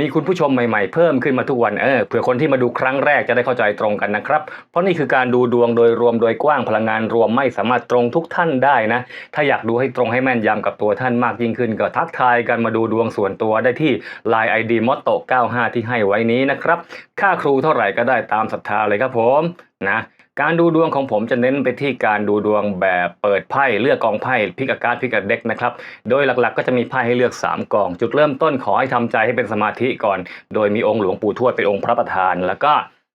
มีคุณผู้ชมใหม่ๆ เพิ่มขึ้นมาทุกวันเออเผื่อคนที่มาดูครั้งแรกจะได้เข้าใจตรงกันนะครับ เพราะนี่คือการดูดวงโดยรวมโดยกว้างพลังงานรวมไม่สามารถตรงทุกท่านได้นะ ถ้าอยากดูให้ตรงให้แม่นยำกับตัวท่านมากยิ่งขึ้น ก็ทักทายกันมาดูดวงส่วนตัวได้ที่ Line ID m o t t o 95 ที่ให้ไว้นี้นะครับ ค่าครูเท่าไหร่ก็ได้ตามศรัทธาเลยครับผมนะ การดูดวงของผมจะเน้นไปที่การดูดวงแบบเปิดไพ่เลือกกองไพ่พิกอาการพิกอาเด็กนะครับ โดยหลักๆ ก็จะมีไพ่ให้เลือก 3กอง จุดเริ่มต้นขอให้ทำใจให้เป็นสมาธิก่อน โดยมีองค์หลวงปู่ทวดเป็นองค์พระประธาน แล้วก็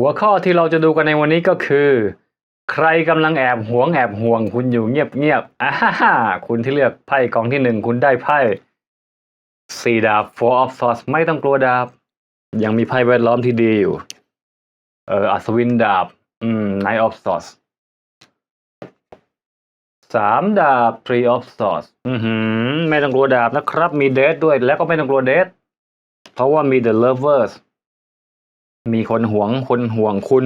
หัวข้อที่เราจะดูกันในวันนี้ก็คือ ใครกำลังแอบหวงแอบห่วงคุณอยู่เงียบเงียบๆอ่าฮ่าฮ่าคุณที่เลือกไพ่กองที่หนึ่งคุณได้ไพ่สี่ดาบ four of swords ไม่ต้องกลัวดาบ ยังมีไพ่แวดล้อมที่ดีอยู่ เอออัศวินดาบ อืม Knight of Swords สามดาบ Three of Swords อือหือ ไม่ต้องกลัวดาบนะครับ มีเดทด้วยแล้วก็ไม่ต้องกลัวเดทเพราะว่ามี The Lovers มีคนหวงคนห่วงคุณ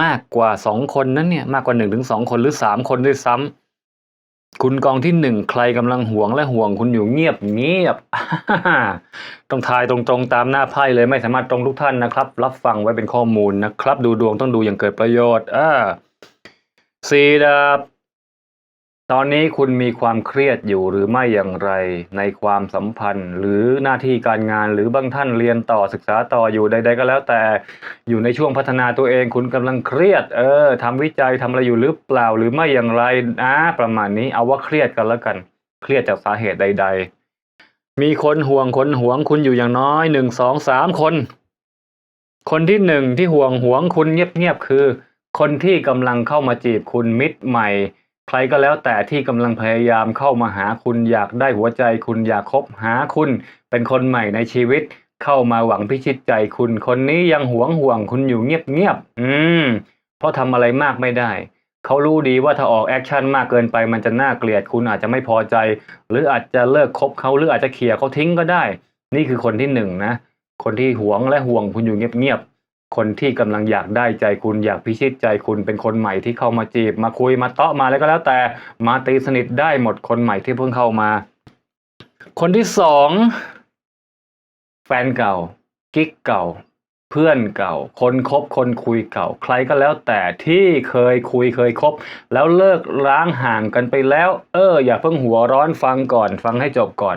มากกว่าสองคนนั้นเนี่ยมากกว่าหนึ่งถึงสองคนหรือสามคนด้วยซ้ำคุณกองที่หนึ่งใครกำลังห่วงและห่วงคุณอยู่เงียบเงียบต้องทายตรงๆตามหน้าไพ่เลยไม่สามารถตรงทุกท่านนะครับ รับฟังไว้เป็นข้อมูลนะครับ ดูดวงต้องดูอย่างเกิดประโยชน์อ่าสี่ดาบ ตอนนี้คุณมีความเครียดอยู่หรือไม่อย่างไร ในความสัมพันธ์ หรือหน้าที่การงานหรือบางท่านเรียนต่อศึกษาต่ออยู่ใด ๆ ก็แล้วแต่อยู่ในช่วงพัฒนาตัวเองคุณกำลังเครียด เออทำวิจัยทำอะไรอยู่หรือเปล่าหรือไม่อย่างไรอ่าประมาณนี้เอาว่าเครียดกันแล้วกัน เครียดจากสาเหตุใด ๆ มีคนห่วงคนห่วงคุณอยู่อย่างน้อยหนึ่งสองสามคน คนที่หนึ่งที่ห่วงห่วงคุณเงียบๆคือ คนที่กำลังเข้ามาจีบคุณมิตรใหม่ ใครก็แล้วแต่ที่กำลังพยายามเข้ามาหาคุณอยากได้หัวใจคุณอยากคบหาคุณ เป็นคนใหม่ในชีวิต เข้ามาหวังพิชิตใจคุณ คนนี้ยังหวงห่วงคุณอยู่เงียบๆอืม เพราะทำอะไรมากไม่ได้ เขารู้ดีว่าถ้าออกแอคชั่นมากเกินไปมันจะน่าเกลียดคุณอาจจะไม่พอใจ หรืออาจจะเลิกคบเขาหรืออาจจะเขี่ยเขาทิ้งก็ได้ นี่คือคนที่หนึ่งนะ คนที่หวงและห่วงคุณอยู่เงียบๆ คนที่กำลังอยากได้ใจคุณอยากพิชิตใจคุณเป็นคนใหม่ที่เข้ามาจีบ มาคุยมาเตาะมาแล้วก็แล้วแต่มาตีสนิทได้หมดคนใหม่ที่เพิ่งเข้ามา คนที่สองแฟนเก่ากิ๊กเก่า เพื่อนเก่า คนคบคนคุยเก่า ใครก็แล้วแต่ที่เคยคุยเคยคบ แล้วเลิกร้างห่างกันไปแล้ว เออ อย่าเพิ่งหัวร้อนฟังก่อน ฟังให้จบก่อน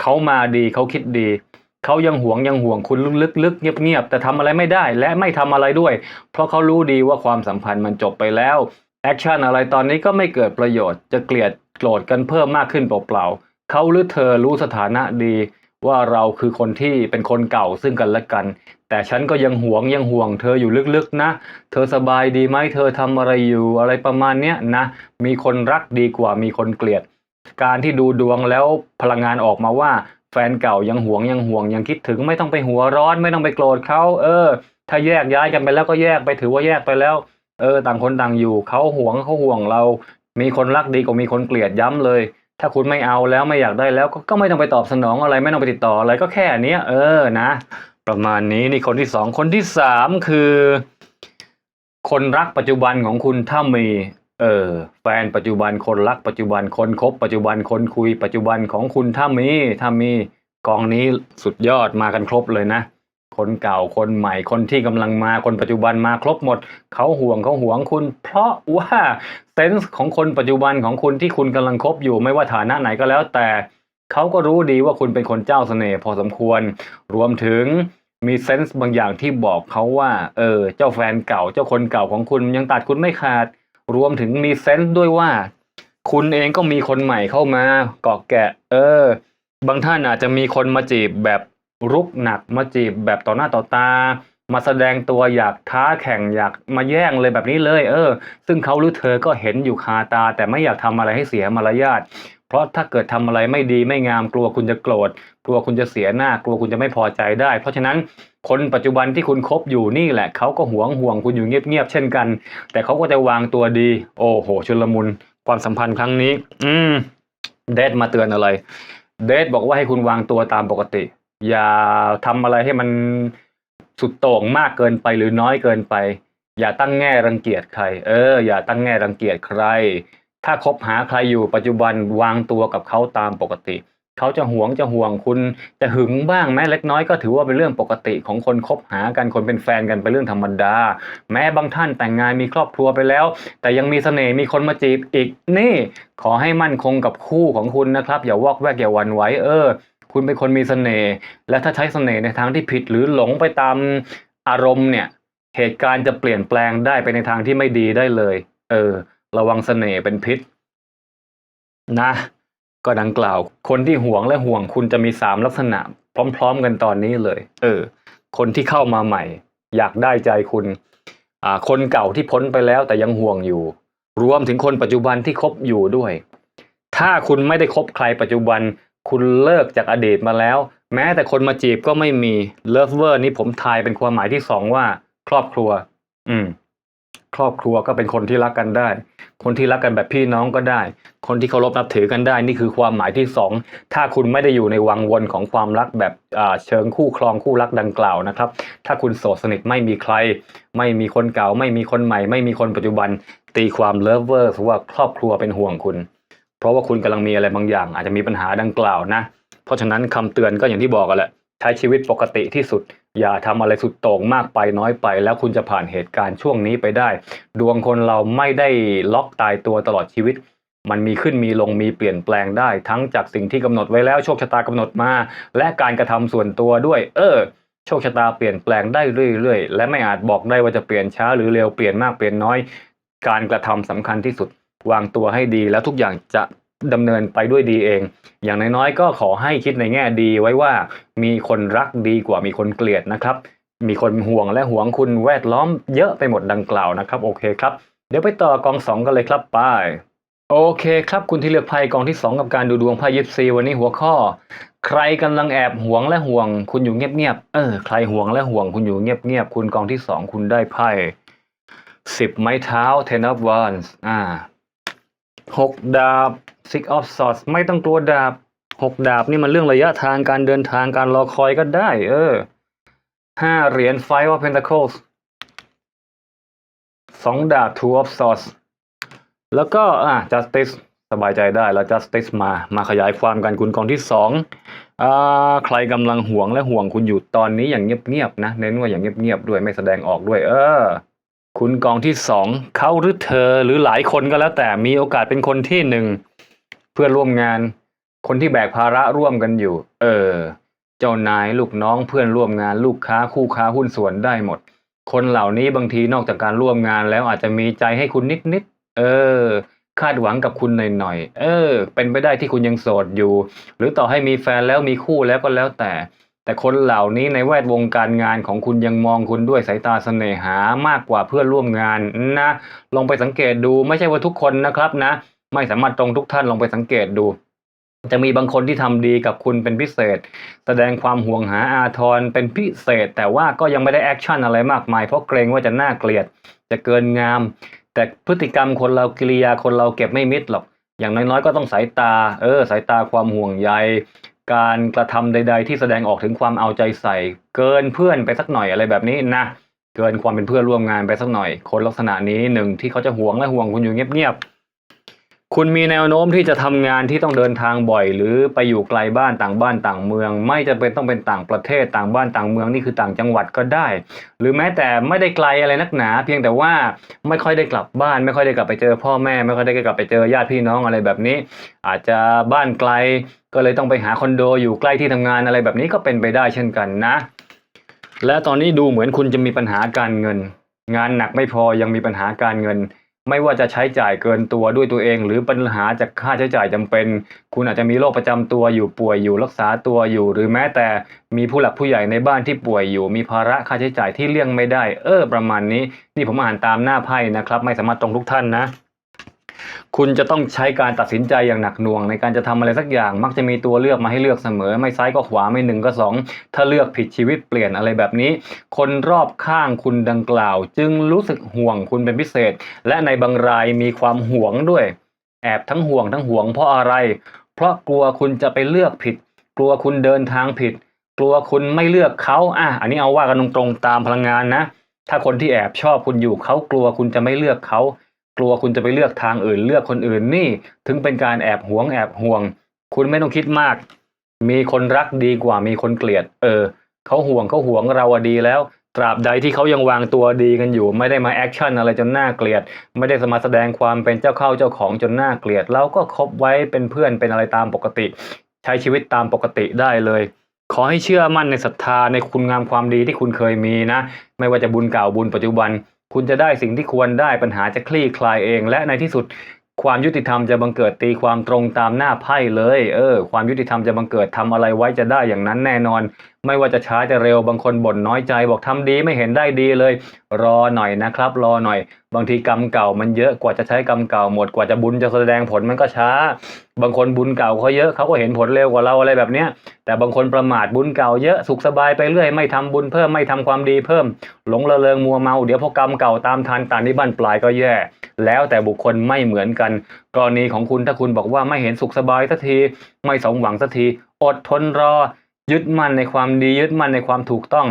เขามาดีเขาคิดดี เขายังหวงยังห่วงคุณลึกๆเงียบๆแต่ทำอะไรไม่ได้และไม่ทำอะไรด้วย เพราะเขารู้ดีว่าความสัมพันธ์มันจบไปแล้วแอคชั่นอะไรตอนนี้ก็ไม่เกิดประโยชน์จะเกลียดโกรธกันเพิ่มมากขึ้นเปล่าๆเขาหรือเธอรู้สถานะดี ว่าเราคือคนที่เป็นคนเก่าซึ่งกันและกัน แต่ฉันก็ยังหวงยังห่วงเธออยู่ลึกๆนะ เธอสบายดีไหมเธอทำอะไรอยู่อะไรประมาณเนี้ยนะ มีคนรักดีกว่ามีคนเกลียด การที่ดูดวงแล้วพลังงานออกมาว่า แฟนเก่ายังหวงยังห่วงยังคิดถึงไม่ต้องไปหัวร้อนไม่ต้องไปโกรธเขาเออ ถ้าแยกย้ายกันไปแล้วก็แยกไปถือว่าแยกไปแล้ว เออ ต่างคนต่างอยู่เขาหวงเขาห่วงเรา มีคนรักดีกว่ามีคนเกลียดย้ำเลย ถ้าคุณไม่เอาแล้วไม่อยากได้แล้วก็ก็ไม่ต้องไปตอบสนองอะไรไม่ต้องไปติดต่ออะไรก็แค่เนี้ยเออนะ ประมาณนี้นี่คนที่สองคนที่สามคือ คนรักปัจจุบันของคุณถ้ามี เออแฟนปัจจุบันคนรักปัจจุบันคนคบปัจจุบันคนคุยปัจจุบันของคุณถ้ามีถ้ามีกองนี้สุดยอดมากันครบเลยนะ คนเก่าคนใหม่คนที่กำลังมาคนปัจจุบันมาครบหมด เขาห่วงเขาห่วงคุณ เพราะว่าเซนส์ของคนปัจจุบันของคุณที่คุณกำลังคบอยู่ไม่ว่าฐานะไหนก็แล้ว แต่เขาก็รู้ดีว่าคุณเป็นคนเจ้าเสน่ห์พอสมควร รวมถึงมีเซนส์บางอย่างที่บอกเขาว่า เออ เจ้าแฟนเก่าเจ้าคนเก่าของคุณยังตัดคุณไม่ขาด รวมถึงมีเซนส์ด้วยว่า คุณเองก็มีคนใหม่เข้ามาเกาะแกะ เออ บางท่านอาจจะมีคนมาจีบแบบรุกหนักมาจีบแบบต่อหน้าต่อตา มาแสดงตัวอยากท้าแข่งอยากมาแย่งเลยแบบนี้เลย เออ ซึ่งเขาหรือเธอก็เห็นอยู่คาตา แต่ไม่อยากทำอะไรให้เสียมารยาท เพราะถ้าเกิดทำอะไรไม่ดีไม่งามกลัวคุณจะโกรธ กลัวคุณจะเสียหน้า กลัวคุณจะไม่พอใจได้ เพราะฉะนั้นคนปัจจุบันที่คุณคบอยู่นี่แหละเขาก็หวงห่วงคุณอยู่เงียบๆเช่นกัน แต่เขาก็จะวางตัวดี โอ้โหชุลมุนความสัมพันธ์ครั้งนี้ อืมเดทมาเตือนอะไร เดทบอกว่าให้คุณวางตัวตามปกติ อย่าทำอะไรให้มันสุดโต่งมากเกินไปหรือน้อยเกินไป อย่าตั้งแง่รังเกียจใคร เออ อย่าตั้งแง่รังเกียจใคร ถ้าคบหาใครอยู่ปัจจุบันวางตัวกับเขาตามปกติ เขาจะหวงจะห่วงคุณจะหึงบ้างแม้เล็กน้อยก็ถือว่าเป็นเรื่องปกติของคนคบหากันคนเป็นแฟนกันเป็นเรื่องธรรมดา แม้บางท่านแต่งงานมีครอบครัวไปแล้ว แต่ยังมีเสน่ห์มีคนมาจีบอีกนี่ ขอให้มั่นคงกับคู่ของคุณนะครับ อย่าวอกแวกอย่าวันไหวเออ คุณเป็นคนมีเสน่ห์และถ้าใช้เสน่ห์ในทางที่ผิดหรือหลงไปตามอารมณ์เนี่ย เหตุการณ์จะเปลี่ยนแปลงได้ไปในทางที่ไม่ดีได้เลย เออ ระวังเสน่ห์เป็นพิษ นะ ก็ดังกล่าว คนที่ห่วงและห่วงคุณจะมีสามลักษณะ พร้อม ๆ กันตอนนี้เลย เออ คนที่เข้ามาใหม่ อยากได้ใจคุณ อ่า คนเก่าที่พ้นไปแล้วแต่ยังห่วงอยู่ รวมถึงคนปัจจุบันที่คบอยู่ด้วย ถ้าคุณไม่ได้คบใครปัจจุบัน คุณเลิกจากอดีตมาแล้ว แม้แต่คนมาจีบก็ไม่มีเลิฟเวอร์นี่ผมทายเป็นความหมายที่สองว่า ครอบครัว อืม ครอบครัวก็เป็นคนที่รักกันได้ คนที่รักกันแบบพี่น้องก็ได้ คนที่เคารพนับถือกันได้ นี่คือความหมายที่สองถ้าคุณไม่ได้อยู่ในวังวนของความรักแบบเชิงคู่ครองคู่รักดังกล่าวนะครับ ถ้าคุณโสดสนิทไม่มีใคร ไม่มีคนเก่า ไม่มีคนใหม่ ไม่มีคนปัจจุบัน ตีความเลิฟเวอร์ว่าครอบครัวเป็นห่วงคุณ เพราะว่าคุณกำลังมีอะไรบางอย่าง อาจจะมีปัญหาดังกล่าวนะ เพราะฉะนั้นคำเตือนก็อย่างที่บอกกันแหละใช้ชีวิตปกติที่สุด อย่าทำอะไรสุดโต่งมากไปน้อยไป แล้วคุณจะผ่านเหตุการณ์ช่วงนี้ไปได้ ดวงคนเราไม่ได้ล็อกตายตัวตลอดชีวิต มันมีขึ้นมีลงมีเปลี่ยนแปลงได้ ทั้งจากสิ่งที่กำหนดไว้แล้วโชคชะตากำหนดมา และการกระทำส่วนตัวด้วย เออ โชคชะตาเปลี่ยนแปลงได้เรื่อยๆ และไม่อาจบอกได้ว่าจะเปลี่ยนช้าหรือเร็วเปลี่ยนมากเปลี่ยนน้อย การกระทำสำคัญที่สุด วางตัวให้ดีแล้วทุกอย่างจะ ดำเนินไปด้วยดีเอง อย่างน้อยๆ ก็ขอให้คิดในแง่ดีไว้ว่ามีคนรักดีกว่ามีคนเกลียดนะครับ มีคนห่วงและหวงคุณแวดล้อมเยอะไปหมดดังกล่าวนะครับ โอเคครับ เดี๋ยวไปต่อกองสองกันเลยครับไปโอเคครับคุณที่เลือกไพ่กองที่สองกับการดูดวงไพ่ยิปซีวันนี้หัวข้อ ใครกำลังแอบหวงและห่วง คุณอยู่เงียบๆเออใครห่วงและห่วง คุณอยู่เงียบๆคุณกองที่สองคุณได้ไพ่สิบไม้เท้า ten of wands อ่าหกดาบ six of swords ไม่ต้องกลัวดาบหกดาบนี่มันเรื่องระยะทางการเดินทางการรอคอยก็ได้ เออห้าเหรียญ five of pentacles สองดาบ two of swords แล้วก็อะ justice สบายใจได้แล้ว justice มา มาขยายความกันคุณกองที่สองอ่าใครกำลังห่วงและห่วงคุณอยู่ตอนนี้อย่างเงียบๆนะ เน้นว่าอย่างเงียบๆด้วยไม่แสดงออกด้วย เออ คุณกองที่สองเขาหรือเธอหรือหลายคนก็แล้วแต่มีโอกาสเป็นคนที่หนึ่ง เพื่อนร่วมงาน คนที่แบกภาระร่วมกันอยู่ เออ เจ้านายลูกน้องเพื่อนร่วมงานลูกค้าคู่ค้าหุ้นส่วนได้หมด คนเหล่านี้บางทีนอกจากการร่วมงานแล้วอาจจะมีใจให้คุณนิดๆเออ คาดหวังกับคุณหน่อยๆเออ เป็นไปได้ที่คุณยังโสดอยู่ หรือต่อให้มีแฟนแล้วมีคู่แล้วก็แล้วแต่ แต่คนเหล่านี้ในแวดวงการงานของคุณยังมองคุณด้วยสายตาเสน่หามากกว่าเพื่อนร่วมงานนะลองไปสังเกตดูไม่ใช่ว่าทุกคนนะครับนะ ไม่สามารถตรงทุกท่านลองไปสังเกตดู จะมีบางคนที่ทำดีกับคุณเป็นพิเศษ แสดงความห่วงหาอาทรเป็นพิเศษ แต่ว่าก็ยังไม่ได้แอคชั่นอะไรมากมายเพราะเกรงว่าจะน่าเกลียด จะเกินงาม แต่พฤติกรรมคนเรากิริยาคนเราเก็บไม่มิดหรอก อย่างน้อยๆก็ต้องสายตา เออ สายตาความห่วงใยการกระทำใด ๆ ที่แสดงออกถึงความเอาใจใส่ เกินเพื่อนไปสักหน่อยอะไรแบบนี้นะเกินความเป็นเพื่อนร่วมงานไปสักหน่อย คนลักษณะนี้หนึ่งที่เขาจะห่วงและห่วงคุณอยู่เงียบๆ คุณมีแนวโน้มที่จะทำงานที่ต้องเดินทางบ่อย หรือไปอยู่ไกลบ้านต่างบ้านต่างเมือง ไม่จะเป็นต้องเป็นต่างประเทศต่างบ้านต่างเมืองนี่คือต่างจังหวัดก็ได้ หรือแม้แต่ไม่ได้ไกลอะไรนักหนา เพียงแต่ว่าไม่ค่อยได้กลับบ้าน ไม่ค่อยได้กลับไปเจอพ่อแม่ ไม่ค่อยได้กลับไปเจอญาติพี่น้องอะไรแบบนี้ อาจจะบ้านไกลก็เลยต้องไปหาคอนโดอยู่ใกล้ที่ทำงานอะไรแบบนี้ก็เป็นไปได้เช่นกันนะ และตอนนี้ดูเหมือนคุณจะมีปัญหาการเงิน งานหนักไม่พอยังมีปัญหาการเงิน ไม่ว่าจะใช้จ่ายเกินตัวด้วยตัวเอง หรือปัญหาจากค่าใช้จ่ายจำเป็น คุณอาจจะมีโรคประจำตัวอยู่ป่วยอยู่รักษาตัวอยู่ หรือแม้แต่มีผู้หลักผู้ใหญ่ในบ้านที่ป่วยอยู่ มีภาระค่าใช้จ่ายที่เลี่ยงไม่ได้ เออ ประมาณนี้ นี่ผมอ่านตามหน้าไพ่นะครับ ไม่สามารถตรงทุกท่านนะ คุณจะต้องใช้การตัดสินใจอย่างหนักหน่วง ในการจะทำอะไรสักอย่าง มักจะมีตัวเลือกมาให้เลือกเสมอ ไม่ซ้ายก็ขวาไม่หนึ่งก็สองถ้าเลือกผิดชีวิตเปลี่ยนอะไรแบบนี้ คนรอบข้างคุณดังกล่าว จึงรู้สึกห่วงคุณเป็นพิเศษ และในบางรายมีความห่วงด้วย แอบทั้งห่วงทั้งห่วงเพราะอะไร เพราะกลัวคุณจะไปเลือกผิด กลัวคุณเดินทางผิด กลัวคุณไม่เลือกเขาอะอันนี้เอาว่ากันตรงๆตามพลังงานนะ ถ้าคนที่แอบชอบคุณอยู่เขากลัวคุณจะไม่เลือกเขา กลัวคุณจะไปเลือกทางอื่นเลือกคนอื่นนี่ ถึงเป็นการแอบหวงแอบห่วง คุณไม่ต้องคิดมาก มีคนรักดีกว่ามีคนเกลียด เออเขาห่วงเขาห่วงเราดีแล้ว ตราบใดที่เขายังวางตัวดีกันอยู่ ไม่ได้มาแอคชั่นอะไรจนน่าเกลียด ไม่ได้มาแสดงความเป็นเจ้าเข้าเจ้าของจนน่าเกลียดเราก็คบไว้เป็นเพื่อนเป็นอะไรตามปกติ ใช้ชีวิตตามปกติได้เลยขอให้เชื่อมั่นในศรัทธาในคุณงามความดีที่คุณเคยมีนะ ไม่ว่าจะบุญเก่าบุญปัจจุบัน คุณจะได้สิ่งที่ควรได้ปัญหาจะคลี่คลายเอง และในที่สุดความยุติธรรมจะบังเกิดตีความตรงตามหน้าไพ่เลย เออ ความยุติธรรมจะบังเกิดทำอะไรไว้จะได้อย่างนั้นแน่นอน ไม่ว่าจะช้าจะเร็วบางคนบ่นน้อยใจบอกทำดีไม่เห็นได้ดีเลย รอหน่อยนะครับ รอหน่อย บางทีกรรมเก่ามันเยอะกว่าจะใช้กรรมเก่าหมดกว่าจะบุญจะแสดงผลมันก็ช้า บางคนบุญเก่าเขาเยอะเขาก็เห็นผลเร็วกว่าเราอะไรแบบเนี้ยแต่บางคนประมาทบุญเก่าเยอะสุขสบายไปเรื่อยไม่ทำบุญเพิ่มไม่ทำความดีเพิ่ม หลงระเริงมัวเมาเดี๋ยวพอกรรมเก่าตามทันตานที่บ้านปลายก็แย่ แล้วแต่บุคคลไม่เหมือนกัน กรณีของคุณถ้าคุณบอกว่าไม่เห็นสุขสบายสักที ไม่สมหวังสักที อดทนรอ ยึดมั่นในความดียึดมั่นในความถูกต้อง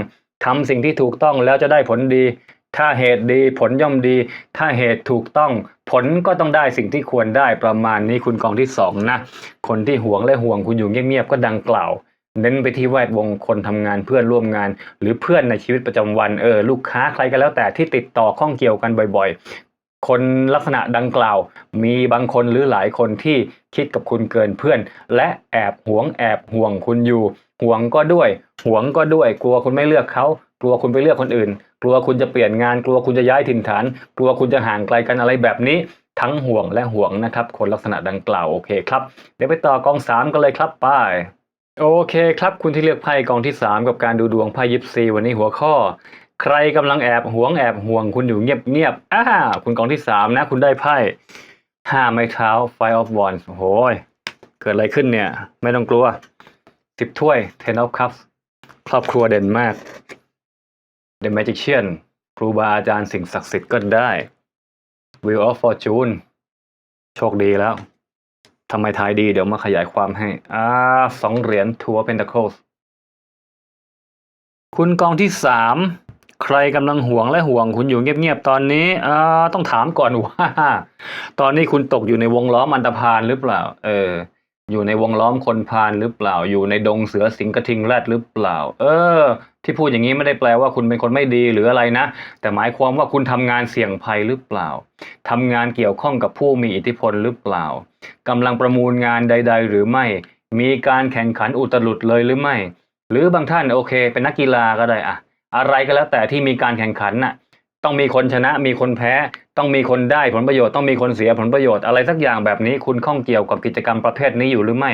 ทำสิ่งที่ถูกต้องแล้วจะได้ผลดี ถ้าเหตุดีผลย่อมดี ถ้าเหตุถูกต้อง ผลก็ต้องได้สิ่งที่ควรได้ประมาณนี้คุณกองที่สองนะคนที่ห่วงและห่วงคุณอยู่เงียบๆก็ดังกล่าวเน้นไปที่แวดวงคนทำงานเพื่อนร่วมงาน หรือเพื่อนในชีวิตประจำวันเออลูกค้าใครก็แล้วแต่ที่ติดต่อข้องเกี่ยวกันบ่อยๆ คนลักษณะดังกล่าว มีบางคนหรือหลายคนที่คิดกับคุณเกินเพื่อน และแอบหวงแอบห่วงคุณอยู่ ห่วงก็ด้วย ห่วงก็ด้วย กลัวคุณไม่เลือกเขา กลัวคุณไปเลือกคนอื่น กลัวคุณจะเปลี่ยนงาน กลัวคุณจะย้ายถิ่นฐาน กลัวคุณจะห่างไกลกันอะไรแบบนี้ ทั้งห่วงและห่วงนะครับ คนลักษณะดังกล่าวโอเคครับ เดี๋ยวไปต่อกองสามกันเลยครับไป้ายโอเคครับ คุณที่เลือกไพ่กองที่สามกับการดูดวงไพ่ยิปซีวันนี้หัวข้อ ใครกำลังแอบหวงแอบห่วงคุณอยู่เงียบเงียบๆอ่าคุณกองที่สามนะ คุณได้ไพ่ห้าไม้เท้า Five of Wands โอ้โหยเกิดอะไรขึ้นเนี่ย ไม่ต้องกลัว สิบถ้วย Ten of Cups ครอบครัวเด่นมาก The Magician ครูบาอาจารย์สิ่งศักดิ์สิทธิ์ก็ได้ Wheel of Fortune โชคดีแล้วทำไมทายดีเดี๋ยวมาขยายความให้ อ่าสองเหรียญทัวร์เพนท c ค e s คุณกองที่สามใครกำลังห่วงและห่วงคุณอยู่เงียบๆตอนนี้อ่าต้องถามก่อนว่า ตอนนี้คุณตกอยู่ในวงล้อมอันตรพานหรือเปล่า เออ อยู่ในวงล้อมคนพาลหรือเปล่า อยู่ในดงเสือสิงกระทิงแรดหรือเปล่า เออ ที่พูดอย่างนี้ไม่ได้แปลว่าคุณเป็นคนไม่ดีหรืออะไรนะ แต่หมายความว่าคุณทำงานเสี่ยงภัยหรือเปล่าทำงานเกี่ยวข้องกับผู้มีอิทธิพลหรือเปล่ากำลังประมูลงานใด ๆ หรือไม่ มีการแข่งขันอุตลุดเลยหรือไม่ หรือบางท่านโอเค เป็นนักกีฬาก็ได้อะอะไรก็แล้วแต่ที่มีการแข่งขันน่ะ ต้องมีคนชนะมีคนแพ้ ต้องมีคนได้ผลประโยชน์ต้องมีคนเสียผลประโยชน์อะไรสักอย่างแบบนี้คุณข้องเกี่ยวกับกิจกรรมประเภทนี้อยู่หรือไม่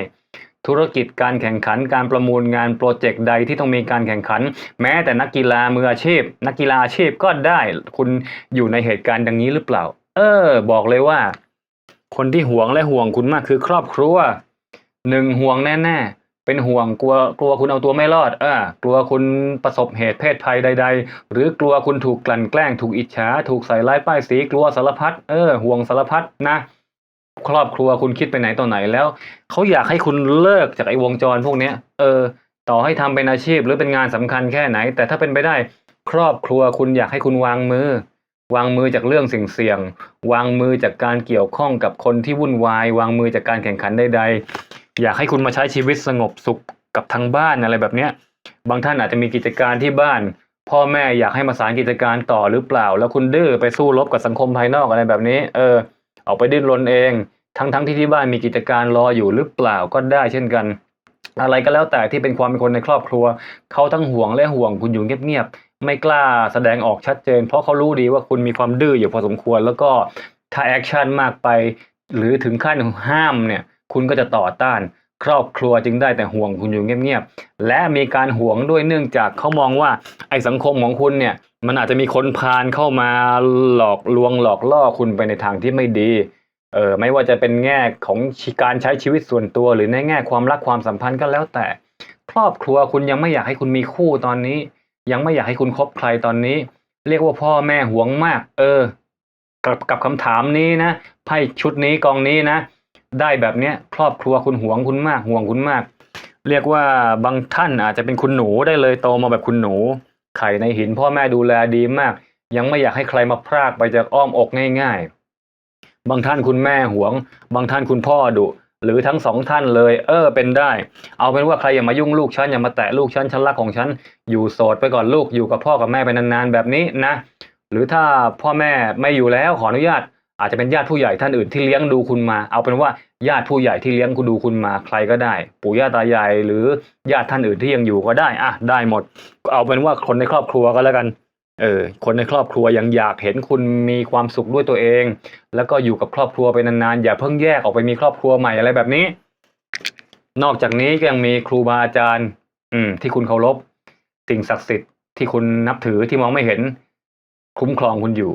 ธุรกิจการแข่งขันการประมูลงานโปรเจกต์ใดที่ต้องมีการแข่งขัน แม้แต่นักกีฬามืออาชีพ นักกีฬาอาชีพก็ได้คุณอยู่ในเหตุการณ์ดังนี้หรือเปล่า เออ บอกเลยว่า คนที่ห่วงและห่วงคุณมากคือครอบครัวหนึ่งห่วงแน่ๆ เป็นห่วงกลัวกลัวคุณเอาตัวไม่รอดอ่ากลัวคุณประสบเหตุเพศภัยใด ๆ หรือกลัวคุณถูกกลั่นแกล้ง ถูกอิจฉา ถูกใส่ร้ายป้ายสีกลัวสารพัดเออห่วงสารพัดนะ ครอบครัวคุณคิดไปไหนต่อไหนแล้วเขาอยากให้คุณเลิกจากไอ้วงจรพวกเนี้ย เออ ต่อให้ทำเป็นอาชีพหรือเป็นงานสำคัญแค่ไหน แต่ถ้าเป็นไปได้ ครอบครัวคุณอยากให้คุณวางมือ วางมือจากเรื่องสิ่งเสี่ยง วางมือจากการเกี่ยวข้องกับคนที่วุ่นวาย วางมือจากการแข่งขันใดๆ อยากให้คุณมาใช้ชีวิตสงบสุขกับทางบ้านอะไรแบบเนี้ย บางท่านอาจจะมีกิจการที่บ้าน พ่อแม่อยากให้มาสานกิจการต่อหรือเปล่า แล้วคุณดื้อไปสู้รบกับสังคมภายนอกอะไรแบบนี้ เออ ออกไปดิ้นรนเอง ทั้งๆทที่ที่บ้านมีกิจการรออยู่หรือเปล่าก็ได้เช่นกัน อะไรก็แล้วแต่ที่เป็นความเป็นคนในครอบครัว เขาทั้งห่วงและห่วงคุณอยู่เงียบๆ ไม่กล้าแสดงออกชัดเจน เพราะเขารู้ดีว่าคุณมีความดื้ออยู่พอสมควร แล้วก็ถ้าแอคชั่นมากไป หรือถึงขั้นห้ามเนี่ย คุณก็จะต่อต้าน ครอบครัวจึงได้แต่ห่วงคุณอยู่เงียบๆและมีการห่วงด้วยเนื่องจากเขามองว่าไอ้สังคมของคุณเนี่ย มันอาจจะมีคนพาลเข้ามาหลอกลวงหลอกล่อคุณไปในทางที่ไม่ดีเออไม่ว่าจะเป็นแง่ของการใช้ชีวิตส่วนตัว หรือในแง่ความรักความสัมพันธ์ก็แล้วแต่ ครอบครัวคุณยังไม่อยากให้คุณมีคู่ตอนนี้ ยังไม่อยากให้คุณคบใครตอนนี้ เรียกว่าพ่อแม่หวงมาก เออ กับกับคำถามนี้นะไพ่ชุดนี้กองนี้นะ ได้แบบเนี้ยครอบครัวคุณหวงคุณมากห่วงคุณมาก เรียกว่าบางท่านอาจจะเป็นคุณหนูได้เลยโตมาแบบคุณหนู ไข่ในหินพ่อแม่ดูแลดีมาก ยังไม่อยากให้ใครมาพรากไปจากอ้อมอกง่าย ๆ บางท่านคุณแม่หวง บางท่านคุณพ่อดุ หรือทั้งสองท่านเลย เออ เป็นได้ เอาเป็นว่าใครอย่ามายุ่งลูกฉันอย่ามาแตะลูกฉันฉันรักของฉัน อยู่โสดไปก่อนลูกอยู่กับพ่อกับแม่ไปนานๆแบบนี้นะ หรือถ้าพ่อแม่ไม่อยู่แล้วขออนุญาต อาจจะเป็นญาติผู้ใหญ่ท่านอื่นที่เลี้ยงดูคุณมา เอาเป็นว่าญาติผู้ใหญ่ที่เลี้ยงคุณดูคุณมาใครก็ได้ ปู่ย่าตายายหรือญาติท่านอื่นที่ยังอยู่ก็ได้อะได้หมด เอาเป็นว่าคนในครอบครัวก็แล้วกัน เออคนในครอบครัวยังอยากเห็นคุณมีความสุขด้วยตัวเอง แล้วก็อยู่กับครอบครัวไปนานๆอย่าเพิ่งแยกออกไปมีครอบครัวใหม่อะไรแบบนี้ นอกจากนี้ก็ยังมีครูบาอาจารย์ อืม ที่คุณเคารพสิ่งศักดิ์สิทธิ์ที่คุณนับถือที่มองไม่เห็น คุ้มครองคุณอยู่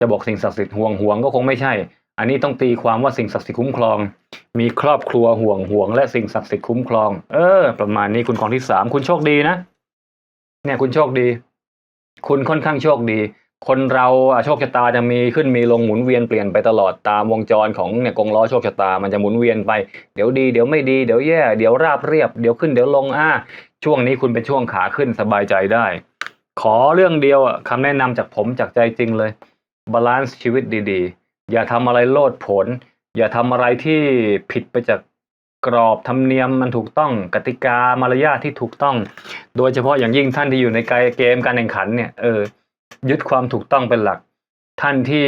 จะบอกสิ่งศักดิ์สิทธิ์ห่วงห่วงก็คงไม่ใช่ อันนี้ต้องตีความว่าสิ่งศักดิ์สิทธิ์คุ้มครอง มีครอบครัวห่วงห่วง และสิ่งศักดิ์สิทธิ์คุ้มครอง เออ ประมาณนี้คุณกองที่สามคุณโชคดีนะเนี่ยคุณโชคดี คุณค่อนข้างโชคดี คนเราโชคชะตาจะมีขึ้นมีลงหมุนเวียนเปลี่ยนไปตลอดตามวงจรของเนี่ยกงล้อโชคชะตามันจะหมุนเวียนไปเดี๋ยวดีเดี๋ยวไม่ดีเดี๋ยวแย่เดี๋ยวราบเรียบเดี๋ยวขึ้นเดี๋ยวลงอ่าช่วงนี้คุณเป็นช่วงขาขึ้นสบายใจได้ ขอเรื่องเดียวอะคำแนะนำจากผมจากใจจริงเลยบาลานซ์ชีวิตดีๆ อย่าทำอะไรโลดผนอย่าทำอะไรที่ผิดไปจาก กรอบธรรมเนียมมันถูกต้องกติกามารยาทที่ถูกต้อง โดยเฉพาะอย่างยิ่งท่านที่อยู่ในเกมการแข่งขันเนี่ยเออยึดความถูกต้องเป็นหลัก ท่านที่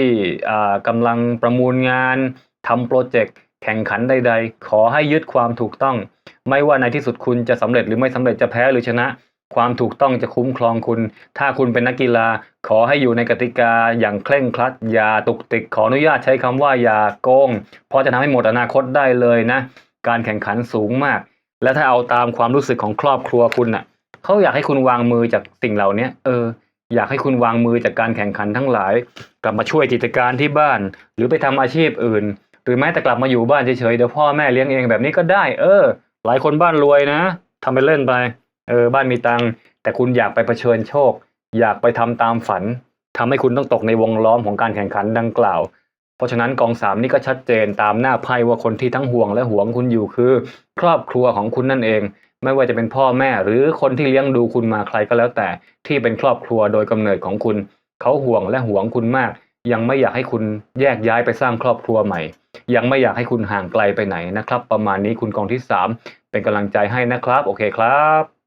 อ่ากำลังประมูลงานทำโปรเจกต์แข่งขันใด ๆ ขอให้ยึดความถูกต้อง ไม่ว่าในที่สุดคุณจะสำเร็จหรือไม่สำเร็จจะแพ้หรือชนะ ความถูกต้องจะคุ้มครองคุณ ถ้าคุณเป็นนักกีฬา ขอให้อยู่ในกติกาอย่างเคร่งครัดอย่าตุกติกขออนุญาตใช้คำว่าอย่าโกงเพราะจะทำให้หมดอนาคตได้เลยนะ การแข่งขันสูงมาก และถ้าเอาตามความรู้สึกของครอบครัวคุณน่ะเขาอยากให้คุณวางมือจากสิ่งเหล่านี้เออ อยากให้คุณวางมือจากการแข่งขันทั้งหลาย กลับมาช่วยกิจการที่บ้าน หรือไปทำอาชีพอื่น หรือแม้แต่กลับมาอยู่บ้านเฉยๆเดี๋ยวพ่อแม่เลี้ยงเองแบบนี้ก็ได้ เออ หลายคนบ้านรวยนะทำไปเล่นไป เออ บ้านมีตังค์แต่คุณอยากไปเผชิญโชค อยากไปทำตามฝันทำให้คุณต้องตกในวงล้อมของการแข่งขันดังกล่าว เพราะฉะนั้นกองสามนี่ก็ชัดเจนตามหน้าไพ่ว่าคนที่ทั้งห่วงและหวงคุณอยู่คือ ครอบครัวของคุณนั่นเอง ไม่ว่าจะเป็นพ่อแม่หรือคนที่เลี้ยงดูคุณมาใครก็แล้วแต่ ที่เป็นครอบครัวโดยกำเนิดของคุณ เขาห่วงและหวงคุณมาก ยังไม่อยากให้คุณแยกย้ายไปสร้างครอบครัวใหม่ ยังไม่อยากให้คุณห่างไกลไปไหนนะครับ ประมาณนี้คุณกองที่สามเป็นกำลังใจให้นะครับ โอเคครับ